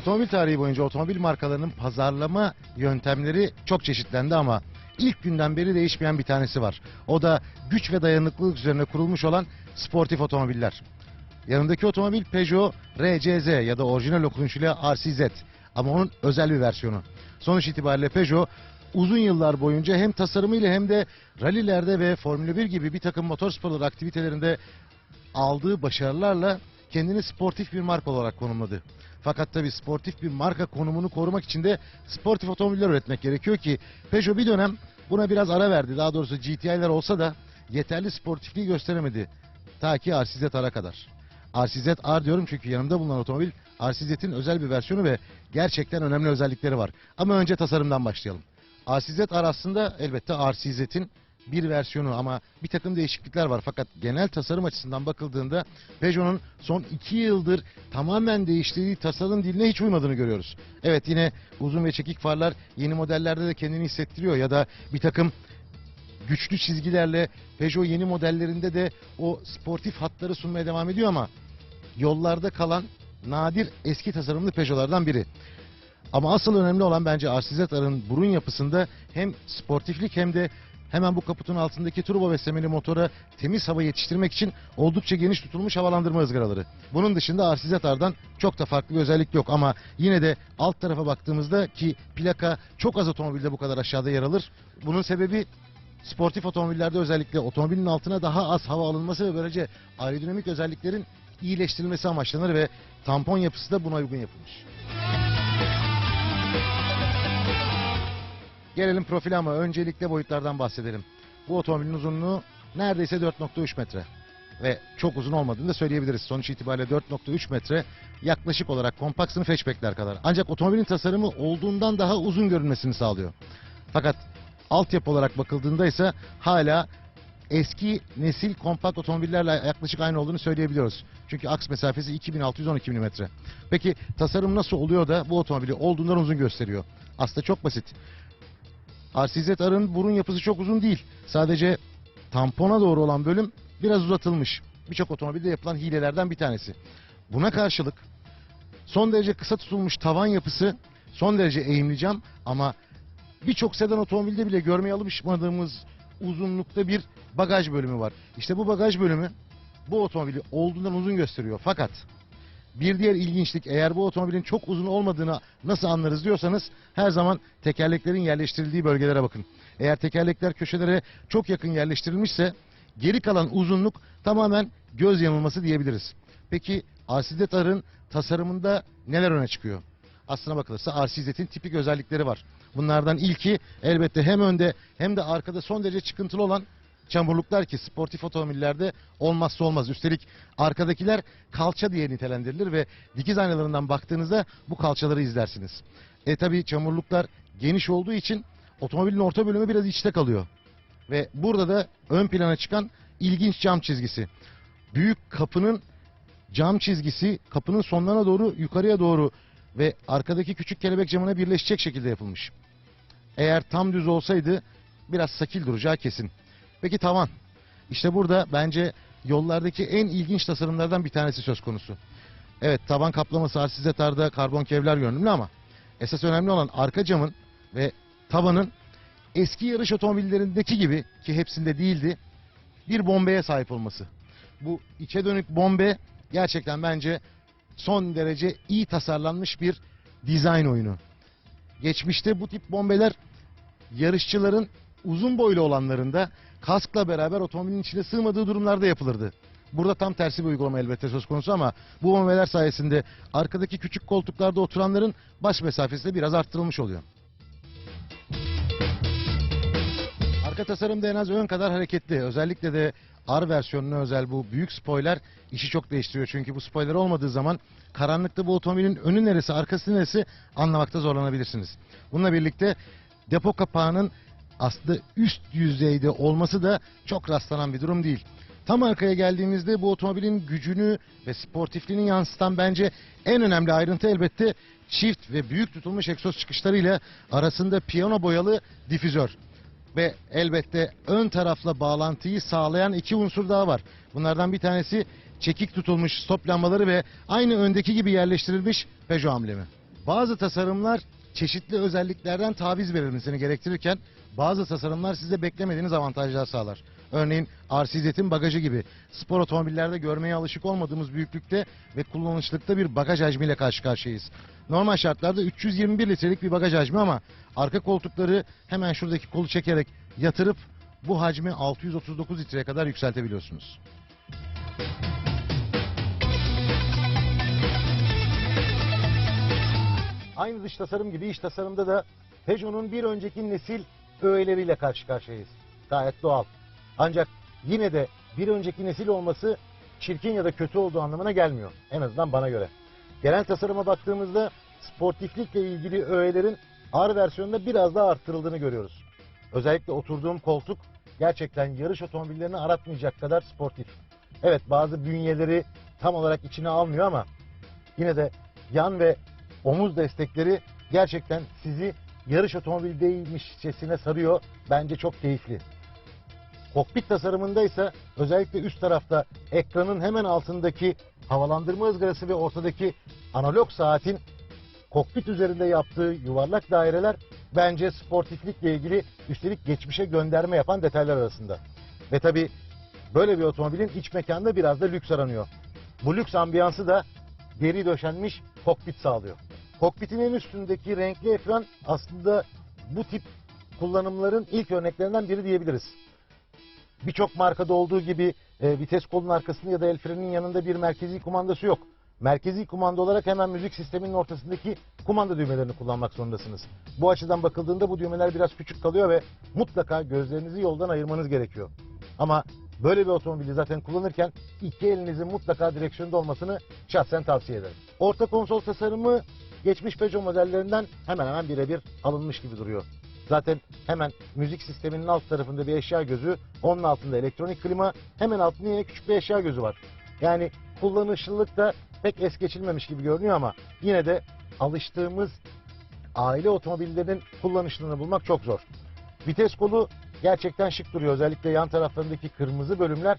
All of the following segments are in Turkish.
Otomobil tarihi boyunca otomobil markalarının pazarlama yöntemleri çok çeşitlendi ama ilk günden beri değişmeyen bir tanesi var. O da güç ve dayanıklılık üzerine kurulmuş olan sportif otomobiller. Yanındaki otomobil Peugeot RCZ ya da orijinal okunuşuyla RCZ ama onun özel bir versiyonu. Sonuç itibariyle Peugeot uzun yıllar boyunca hem tasarımıyla hem de rallilerde ve Formula 1 gibi bir takım motorsporlar aktivitelerinde aldığı başarılarla kendini sportif bir marka olarak konumladı. Fakat tabii sportif bir marka konumunu korumak için de sportif otomobiller üretmek gerekiyor ki Peugeot bir dönem buna biraz ara verdi. Daha doğrusu GTI'ler olsa da yeterli sportifliği gösteremedi. Ta ki RCZ R'a kadar. RCZ R diyorum çünkü yanımda bulunan otomobil RCZ'in özel bir versiyonu ve gerçekten önemli özellikleri var. Ama önce tasarımdan başlayalım. RCZ R aslında elbette RCZ'in bir versiyonu ama bir takım değişiklikler var. Fakat genel tasarım açısından bakıldığında Peugeot'un son iki yıldır tamamen değiştirdiği tasarım diline hiç uymadığını görüyoruz. Evet yine uzun ve çekik farlar yeni modellerde de kendini hissettiriyor ya da bir takım güçlü çizgilerle Peugeot yeni modellerinde de o sportif hatları sunmaya devam ediyor ama yollarda kalan nadir eski tasarımlı Peugeot'lardan biri. Ama asıl önemli olan bence RCZ-R'ın burun yapısında hem sportiflik hem de hemen bu kaputun altındaki turbo beslemeli motora temiz hava yetiştirmek için oldukça geniş tutulmuş havalandırma ızgaraları. Bunun dışında RCZ-R'dan çok da farklı bir özellik yok ama yine de alt tarafa baktığımızda ki plaka çok az otomobilde bu kadar aşağıda yer alır. Bunun sebebi sportif otomobillerde özellikle otomobilin altına daha az hava alınması ve böylece aerodinamik özelliklerin iyileştirilmesi amaçlanır ve tampon yapısı da buna uygun yapılmış. Gelelim profile ama öncelikle boyutlardan bahsedelim. Bu otomobilin uzunluğu neredeyse 4.3 metre. Ve çok uzun olmadığını da söyleyebiliriz. Sonuç itibariyle 4.3 metre yaklaşık olarak kompakt sınıf hatchbackler kadar. Ancak otomobilin tasarımı olduğundan daha uzun görünmesini sağlıyor. Fakat altyapı olarak bakıldığında ise hala eski nesil kompakt otomobillerle yaklaşık aynı olduğunu söyleyebiliyoruz. Çünkü aks mesafesi 2612 mm. Peki tasarım nasıl oluyor da bu otomobili olduğundan uzun gösteriyor? Aslında çok basit. RCZ R'ın burun yapısı çok uzun değil. Sadece tampona doğru olan bölüm biraz uzatılmış. Birçok otomobilde yapılan hilelerden bir tanesi. Buna karşılık son derece kısa tutulmuş tavan yapısı, son derece eğimli cam ama birçok sedan otomobilde bile görmeye alışmadığımız uzunlukta bir bagaj bölümü var. İşte bu bagaj bölümü bu otomobili olduğundan uzun gösteriyor. Fakat bir diğer ilginçlik eğer bu otomobilin çok uzun olmadığını nasıl anlarız diyorsanız her zaman tekerleklerin yerleştirildiği bölgelere bakın. Eğer tekerlekler köşelere çok yakın yerleştirilmişse geri kalan uzunluk tamamen göz yanılması diyebiliriz. Peki RCZ tasarımında neler öne çıkıyor? Aslına bakılırsa RCZ'in tipik özellikleri var. Bunlardan ilki elbette hem önde hem de arkada son derece çıkıntılı olan çamurluklar ki sportif otomobillerde olmazsa olmaz. Üstelik arkadakiler kalça diye nitelendirilir ve dikiz aynalarından baktığınızda bu kalçaları izlersiniz. E tabi çamurluklar geniş olduğu için otomobilin orta bölümü biraz içte kalıyor. Ve burada da ön plana çıkan ilginç cam çizgisi. Büyük kapının cam çizgisi kapının sonlarına doğru yukarıya doğru ve arkadaki küçük kelebek camına birleşecek şekilde yapılmış. Eğer tam düz olsaydı biraz sakil duracağı kesin. Peki tavan. İşte burada bence yollardaki en ilginç tasarımlardan bir tanesi söz konusu. Evet tavan kaplaması RCZR'da karbon kevlar görünümlü ama esas önemli olan arka camın ve tavanın eski yarış otomobillerindeki gibi ki hepsinde değildi bir bombeye sahip olması. Bu içe dönük bombe gerçekten bence son derece iyi tasarlanmış bir dizayn oyunu. Geçmişte bu tip bombeler yarışçıların uzun boylu olanlarında kaskla beraber otomobilin içine sığmadığı durumlarda yapılırdı. Burada tam tersi bir uygulama elbette söz konusu ama bu bombeler sayesinde arkadaki küçük koltuklarda oturanların baş mesafesi de biraz arttırılmış oluyor. Arka tasarım da en az ön kadar hareketli. Özellikle de R versiyonuna özel bu büyük spoiler işi çok değiştiriyor. Çünkü bu spoiler olmadığı zaman karanlıkta bu otomobilin önü neresi, arkası neresi anlamakta zorlanabilirsiniz. Bununla birlikte depo kapağının aslında üst yüzeyde olması da çok rastlanan bir durum değil. Tam arkaya geldiğimizde bu otomobilin gücünü ve sportifliğini yansıtan bence en önemli ayrıntı elbette çift ve büyük tutulmuş egzoz çıkışlarıyla arasında piyano boyalı difüzör. Ve elbette ön tarafla bağlantıyı sağlayan iki unsur daha var. Bunlardan bir tanesi çekik tutulmuş stop lambaları ve aynı öndeki gibi yerleştirilmiş Peugeot amblemi. Bazı tasarımlar çeşitli özelliklerden taviz verilmesini gerektirirken bazı tasarımlar size beklemediğiniz avantajlar sağlar. Örneğin RCZ'in bagajı gibi spor otomobillerde görmeye alışık olmadığımız büyüklükte ve kullanışlıkta bir bagaj hacmiyle karşı karşıyayız. Normal şartlarda 321 litrelik bir bagaj hacmi ama arka koltukları hemen şuradaki kolu çekerek yatırıp bu hacmi 639 litreye kadar yükseltebiliyorsunuz. Aynı dış tasarım gibi iç tasarımda da Peugeot'un bir önceki nesil öğeleriyle karşı karşıyayız. Gayet doğal. Ancak yine de bir önceki nesil olması çirkin ya da kötü olduğu anlamına gelmiyor. En azından bana göre. Genel tasarıma baktığımızda sportiflikle ilgili öğelerin R versiyonunda biraz daha arttırıldığını görüyoruz. Özellikle oturduğum koltuk gerçekten yarış otomobillerini aratmayacak kadar sportif. Evet bazı bünyeleri tam olarak içine almıyor ama yine de yan ve omuz destekleri gerçekten sizi yarış otomobildeymişçesine sarıyor. Bence çok keyifli. Kokpit tasarımında ise özellikle üst tarafta ekranın hemen altındaki havalandırma ızgarası ve ortadaki analog saatin kokpit üzerinde yaptığı yuvarlak daireler bence sportiflikle ilgili üstelik geçmişe gönderme yapan detaylar arasında. Ve tabi böyle bir otomobilin iç mekanda biraz da lüks aranıyor. Bu lüks ambiyansı da deri döşenmiş kokpit sağlıyor. Kokpitin en üstündeki renkli ekran aslında bu tip kullanımların ilk örneklerinden biri diyebiliriz. Birçok markada olduğu gibi e, vites kolunun arkasında ya da el freninin yanında bir merkezi kumandası yok. Merkezi kumanda olarak hemen müzik sisteminin ortasındaki kumanda düğmelerini kullanmak zorundasınız. Bu açıdan bakıldığında bu düğmeler biraz küçük kalıyor ve mutlaka gözlerinizi yoldan ayırmanız gerekiyor. Ama böyle bir otomobili zaten kullanırken iki elinizin mutlaka direksiyonda olmasını şahsen tavsiye ederim. Orta konsol tasarımı geçmiş Peugeot modellerinden hemen hemen birebir alınmış gibi duruyor. Zaten hemen müzik sisteminin alt tarafında bir eşya gözü, onun altında elektronik klima, hemen altında yine küçük bir eşya gözü var. Yani kullanışlılık da pek es geçilmemiş gibi görünüyor ama yine de alıştığımız aile otomobillerinin kullanışlılığını bulmak çok zor. Vites kolu gerçekten şık duruyor. Özellikle yan taraflarındaki kırmızı bölümler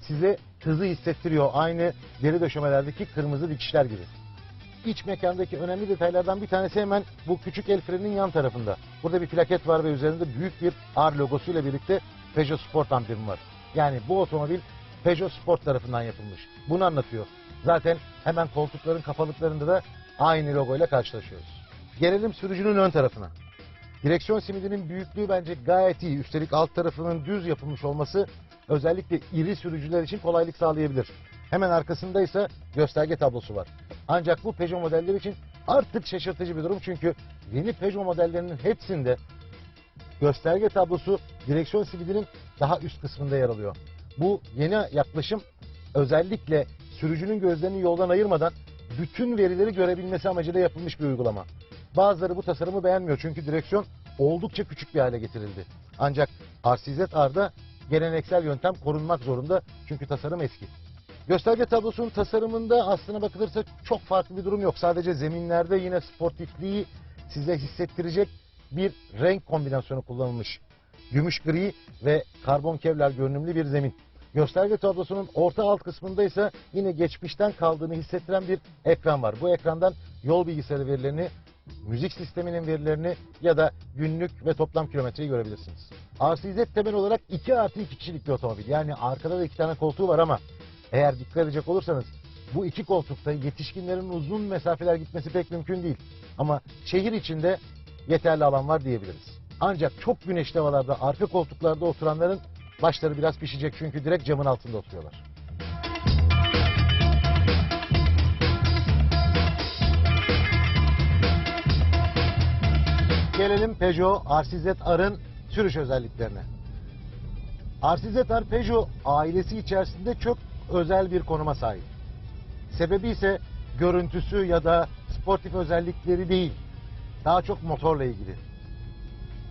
size hızı hissettiriyor. Aynı deri döşemelerdeki kırmızı dikişler gibi. İç mekandaki önemli detaylardan bir tanesi hemen bu küçük el freninin yan tarafında. Burada bir plaket var ve üzerinde büyük bir R logosuyla birlikte Peugeot Sport amblemi var. Yani bu otomobil Peugeot Sport tarafından yapılmış. Bunu anlatıyor. Zaten hemen koltukların kafalıklarında da aynı logoyla karşılaşıyoruz. Gelelim sürücünün ön tarafına. Direksiyon simidinin büyüklüğü bence gayet iyi. Üstelik alt tarafının düz yapılmış olması özellikle iri sürücüler için kolaylık sağlayabilir. Hemen arkasında ise gösterge tablosu var. Ancak bu Peugeot modelleri için artık şaşırtıcı bir durum çünkü yeni Peugeot modellerinin hepsinde gösterge tablosu direksiyon simidinin daha üst kısmında yer alıyor. Bu yeni yaklaşım özellikle sürücünün gözlerini yoldan ayırmadan bütün verileri görebilmesi amacıyla yapılmış bir uygulama. Bazıları bu tasarımı beğenmiyor çünkü direksiyon oldukça küçük bir hale getirildi. Ancak RCZ-R'da geleneksel yöntem korunmak zorunda çünkü tasarım eski. Gösterge tablosunun tasarımında aslına bakılırsa çok farklı bir durum yok. Sadece zeminlerde yine sportifliği size hissettirecek bir renk kombinasyonu kullanılmış. Gümüş gri ve karbon kevlar görünümlü bir zemin. Gösterge tablosunun orta alt kısmında ise yine geçmişten kaldığını hissettiren bir ekran var. Bu ekrandan yol bilgisayarı verilerini, müzik sisteminin verilerini ya da günlük ve toplam kilometreyi görebilirsiniz. RCZ temel olarak 2 artı 2 kişilik bir otomobil. Yani arkada da iki tane koltuğu var ama eğer dikkat edecek olursanız bu iki koltukta yetişkinlerin uzun mesafeler gitmesi pek mümkün değil. Ama şehir içinde yeterli alan var diyebiliriz. Ancak çok güneşli havalarda arka koltuklarda oturanların başları biraz pişecek çünkü direkt camın altında oturuyorlar. Gelelim Peugeot RCZ-R'ın sürüş özelliklerine. RCZ-R Peugeot ailesi içerisinde çok özel bir konuma sahip. Sebebi ise görüntüsü ya da sportif özellikleri değil. Daha çok motorla ilgili.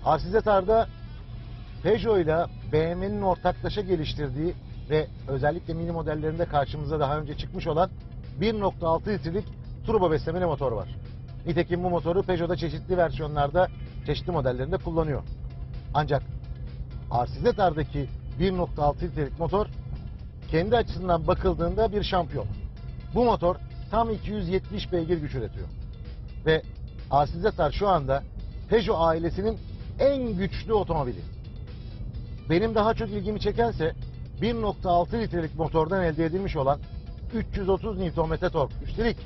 RCZ-R'da Peugeot ile BMW'nin ortaklaşa geliştirdiği ve özellikle mini modellerinde karşımıza daha önce çıkmış olan 1.6 litrelik turbo beslemeli motor var. Nitekim bu motoru Peugeot'da çeşitli versiyonlarda, çeşitli modellerinde kullanıyor. Ancak RCZ-R'daki 1.6 litrelik motor kendi açısından bakıldığında bir şampiyon. Bu motor tam 270 beygir güç üretiyor. Ve Arsizetar şu anda Peugeot ailesinin en güçlü otomobili. Benim daha çok ilgimi çekense 1.6 litrelik motordan elde edilmiş olan 330 Nm tork. Üstelik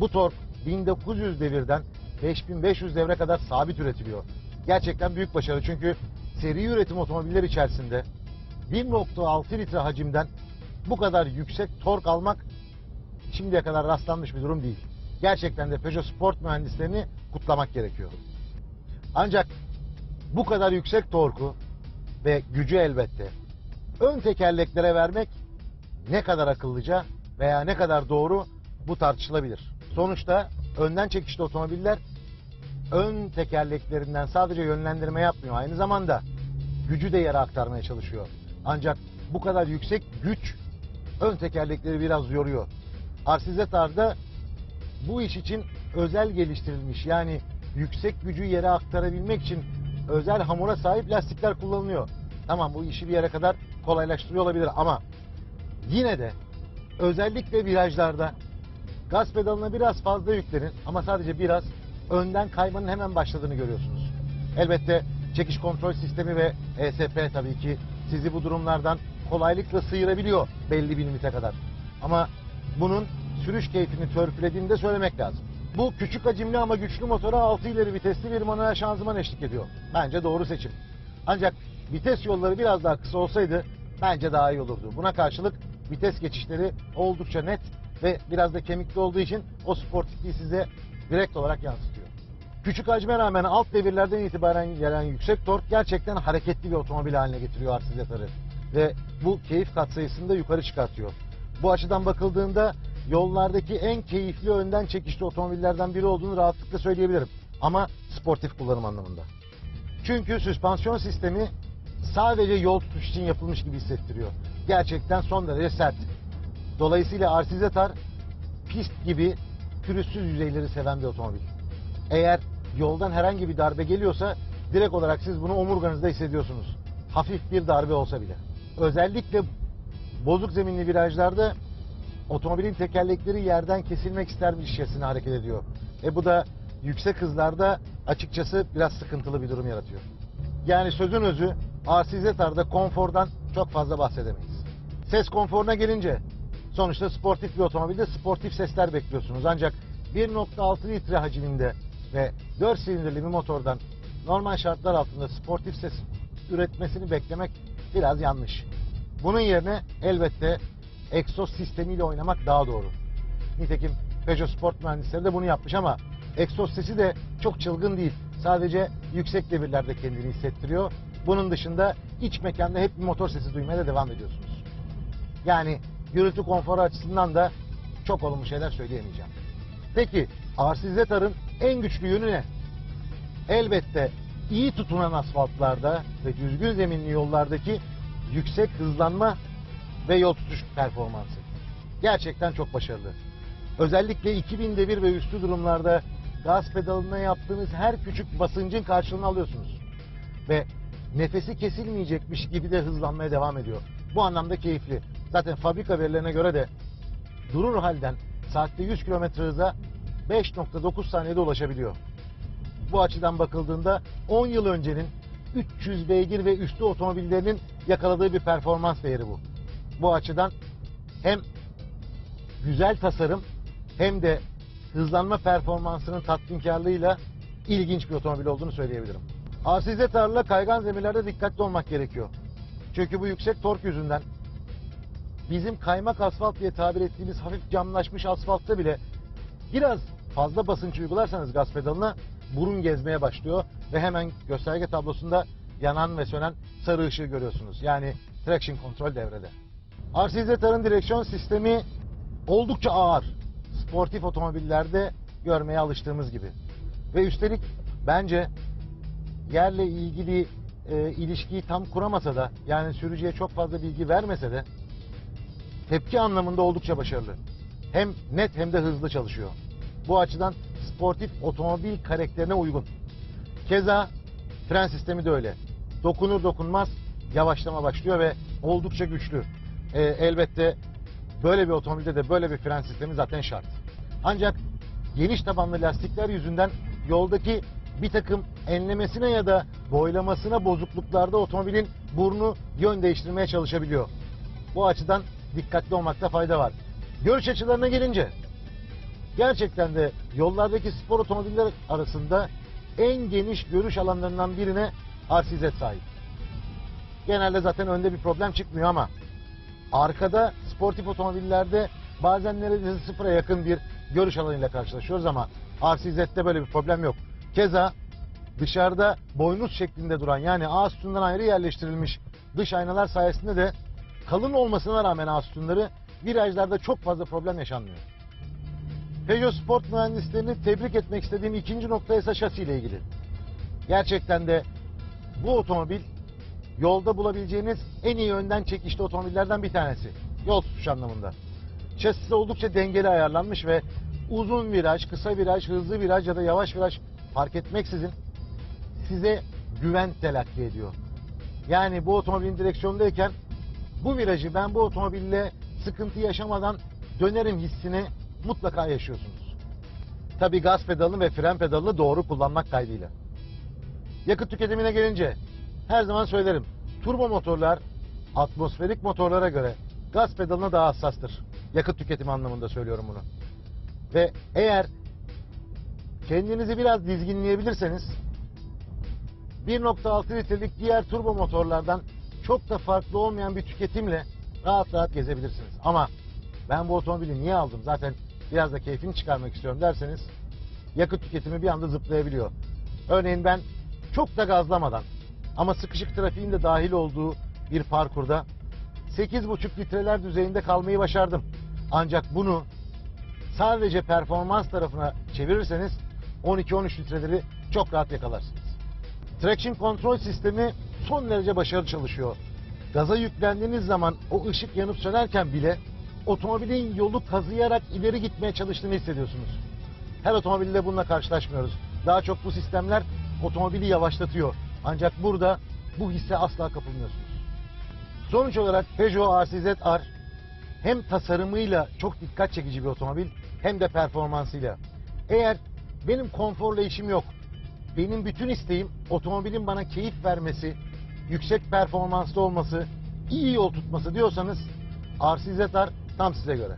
bu tork 1900 devirden 5500 devre kadar sabit üretiliyor. Gerçekten büyük başarı çünkü seri üretim otomobiller içerisinde 1.6 litre hacimden bu kadar yüksek tork almak şimdiye kadar rastlanmış bir durum değil. Gerçekten de Peugeot Sport mühendislerini kutlamak gerekiyor. Ancak bu kadar yüksek torku ve gücü elbette ön tekerleklere vermek ne kadar akıllıca veya ne kadar doğru bu tartışılabilir. Sonuçta önden çekişli otomobiller ön tekerleklerinden sadece yönlendirme yapmıyor. Aynı zamanda gücü de yere aktarmaya çalışıyor. Ancak bu kadar yüksek güç ön tekerlekleri biraz yoruyor. Arsizetar'da bu iş için özel geliştirilmiş yani yüksek gücü yere aktarabilmek için özel hamura sahip lastikler kullanılıyor. Tamam bu işi bir yere kadar kolaylaştırıyor olabilir ama yine de özellikle virajlarda gaz pedalına biraz fazla yüklenin ama sadece biraz önden kaymanın hemen başladığını görüyorsunuz. Elbette çekiş kontrol sistemi ve ESP tabii ki sizi bu durumlardan kolaylıkla sıyırabiliyor belli bir limite kadar. Ama bunun sürüş keyfini törpülediğini de söylemek lazım. Bu küçük hacimli ama güçlü motora 6 ileri vitesli bir manuel şanzıman eşlik ediyor. Bence doğru seçim. Ancak vites yolları biraz daha kısa olsaydı bence daha iyi olurdu. Buna karşılık vites geçişleri oldukça net ve biraz da kemikli olduğu için o sportifliği size direkt olarak yansıtıyor. Küçük hacme rağmen alt devirlerden itibaren gelen yüksek tork gerçekten hareketli bir otomobil haline getiriyor arsizetarı. Ve bu keyif katsayısını da yukarı çıkartıyor. Bu açıdan bakıldığında yollardaki en keyifli önden çekişli otomobillerden biri olduğunu rahatlıkla söyleyebilirim. Ama sportif kullanım anlamında. Çünkü süspansiyon sistemi sadece yol tutuş için yapılmış gibi hissettiriyor. Gerçekten son derece sert. Dolayısıyla arsizetar pist gibi pürüzsüz yüzeyleri seven bir otomobil. Eğer yoldan herhangi bir darbe geliyorsa direkt olarak siz bunu omurganızda hissediyorsunuz. Hafif bir darbe olsa bile. Özellikle bozuk zeminli virajlarda otomobilin tekerlekleri yerden kesilmek istermişçesine hareket ediyor. E bu da yüksek hızlarda açıkçası biraz sıkıntılı bir durum yaratıyor. Yani sözün özü Arsizetar'da konfordan çok fazla bahsedemeyiz. Ses konforuna gelince sonuçta sportif bir otomobilde sportif sesler bekliyorsunuz. Ancak 1.6 litre hacminde ve 4 silindirli bir motordan normal şartlar altında sportif ses üretmesini beklemek biraz yanlış. Bunun yerine elbette egzoz sistemiyle oynamak daha doğru. Nitekim Peugeot Sport mühendisleri de bunu yapmış ama egzoz sesi de çok çılgın değil. Sadece yüksek devirlerde kendini hissettiriyor. Bunun dışında iç mekanda hep bir motor sesi duymaya da devam ediyorsunuz. Yani gürültü konforu açısından da çok olumlu şeyler söyleyemeyeceğim. Peki Arsizetar'ın en güçlü yönü ne? Elbette iyi tutunan asfaltlarda ve düzgün zeminli yollardaki yüksek hızlanma ve yol tutuş performansı. Gerçekten çok başarılı. Özellikle 2000 devir ve üstü durumlarda gaz pedalına yaptığınız her küçük basıncın karşılığını alıyorsunuz. Ve nefesi kesilmeyecekmiş gibi de hızlanmaya devam ediyor. Bu anlamda keyifli. Zaten fabrika verilerine göre de durur halden saatte 100 km hıza 5.9 saniyede ulaşabiliyor. Bu açıdan bakıldığında 10 yıl öncenin 300 beygir ve üstü otomobillerinin yakaladığı bir performans değeri bu. Bu açıdan hem güzel tasarım hem de hızlanma performansının tatminkarlığıyla ilginç bir otomobil olduğunu söyleyebilirim. Arsizetar'la kaygan zeminlerde dikkatli olmak gerekiyor. Çünkü bu yüksek tork yüzünden bizim kaymak asfalt diye tabir ettiğimiz hafif camlaşmış asfaltta bile biraz fazla basınç uygularsanız gaz pedalına burun gezmeye başlıyor ve hemen gösterge tablosunda yanan ve sönen sarı ışığı görüyorsunuz. Yani traction kontrol devrede. Arsizetar'ın direksiyon sistemi oldukça ağır. Sportif otomobillerde görmeye alıştığımız gibi. Ve üstelik bence yerle ilgili e, ilişkiyi tam kuramasa da yani sürücüye çok fazla bilgi vermese de tepki anlamında oldukça başarılı. Hem net hem de hızlı çalışıyor. Bu açıdan sportif otomobil karakterine uygun. Keza fren sistemi de öyle. Dokunur dokunmaz yavaşlama başlıyor ve oldukça güçlü. E, elbette böyle bir otomobilde de böyle bir fren sistemi zaten şart. Ancak geniş tabanlı lastikler yüzünden yoldaki bir takım enlemesine ya da boylamasına bozukluklarda otomobilin burnu yön değiştirmeye çalışabiliyor. Bu açıdan dikkatli olmakta fayda var. Görüş açılarına gelince gerçekten de yollardaki spor otomobiller arasında en geniş görüş alanlarından birine RCZ sahip. Genelde zaten önde bir problem çıkmıyor ama arkada sportif otomobillerde bazen neredeyse sıfıra yakın bir görüş alanıyla karşılaşıyoruz ama RCZ'de böyle bir problem yok. Keza dışarıda boynuz şeklinde duran yani A sütundan ayrı yerleştirilmiş dış aynalar sayesinde de kalın olmasına rağmen A sütunları virajlarda çok fazla problem yaşanmıyor. Peugeot Sport mühendislerini tebrik etmek istediğim ikinci nokta ise şasi ile ilgili. Gerçekten de bu otomobil yolda bulabileceğiniz en iyi önden çekişli otomobillerden bir tanesi. Yol tutuş anlamında. Şasisi oldukça dengeli ayarlanmış ve uzun viraj, kısa viraj, hızlı viraj ya da yavaş viraj fark etmeksizin size güven telakki ediyor. Yani bu otomobilin direksiyondayken bu virajı ben bu otomobille sıkıntı yaşamadan dönerim hissini mutlaka yaşıyorsunuz. Tabi gaz pedalını ve fren pedalını doğru kullanmak kaydıyla. Yakıt tüketimine gelince her zaman söylerim. Turbo motorlar atmosferik motorlara göre gaz pedalına daha hassastır. Yakıt tüketimi anlamında söylüyorum bunu. Ve eğer kendinizi biraz dizginleyebilirseniz 1.6 litrelik diğer turbo motorlardan çok da farklı olmayan bir tüketimle rahat rahat gezebilirsiniz. Ama ben bu otomobili niye aldım? Zaten biraz da keyfini çıkarmak istiyorum derseniz yakıt tüketimi bir anda zıplayabiliyor. Örneğin ben çok da gazlamadan ama sıkışık trafiğin de dahil olduğu bir parkurda 8,5 litreler düzeyinde kalmayı başardım. Ancak bunu sadece performans tarafına çevirirseniz 12-13 litreleri çok rahat yakalarsınız. Traction kontrol sistemi son derece başarılı çalışıyor. Gaza yüklendiğiniz zaman o ışık yanıp sönerken bile otomobilin yolu kazıyarak ileri gitmeye çalıştığını hissediyorsunuz. Her otomobilde bununla karşılaşmıyoruz. Daha çok bu sistemler otomobili yavaşlatıyor. Ancak burada bu hisse asla kapılmıyorsunuz. Sonuç olarak Peugeot RCZ R hem tasarımıyla çok dikkat çekici bir otomobil hem de performansıyla. Eğer benim konforla işim yok, benim bütün isteğim otomobilin bana keyif vermesi, yüksek performanslı olması, iyi yol tutması diyorsanız RCZ R tam size göre.